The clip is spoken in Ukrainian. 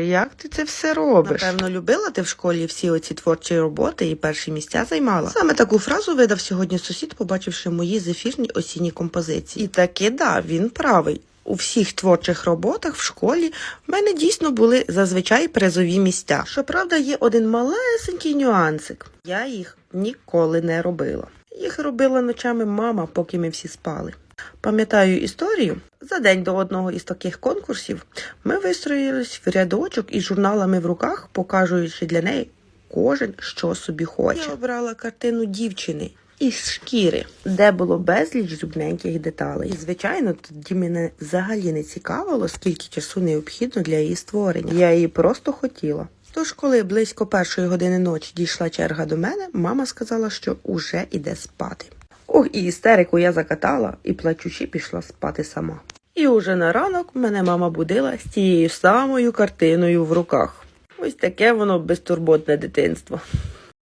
Як ти це все робиш? Напевно, любила ти в школі всі оці творчі роботи і перші місця займала. Саме таку фразу видав сьогодні сусід, побачивши мої зефірні осінні композиції. І таки да, він правий. У всіх творчих роботах в школі в мене дійсно були зазвичай призові місця. Щоправда, є один малесенький нюансик. Я їх ніколи не робила. Їх робила ночами мама, поки ми всі спали. Пам'ятаю історію. За день до одного із таких конкурсів ми вистроїлись в рядочок із журналами в руках, покажуючи для неї кожен, що собі хоче. Я обрала картину дівчини із шкіри, де було безліч зубненьких деталей. І, звичайно, тоді мене взагалі не цікавило, скільки часу необхідно для її створення. Я її просто хотіла. Тож, коли близько першої години ночі дійшла черга до мене, мама сказала, що уже іде спати. Ох, і істерику я закатала і плачучи пішла спати сама. І уже на ранок мене мама будила з тією самою картиною в руках. Ось таке воно безтурботне дитинство.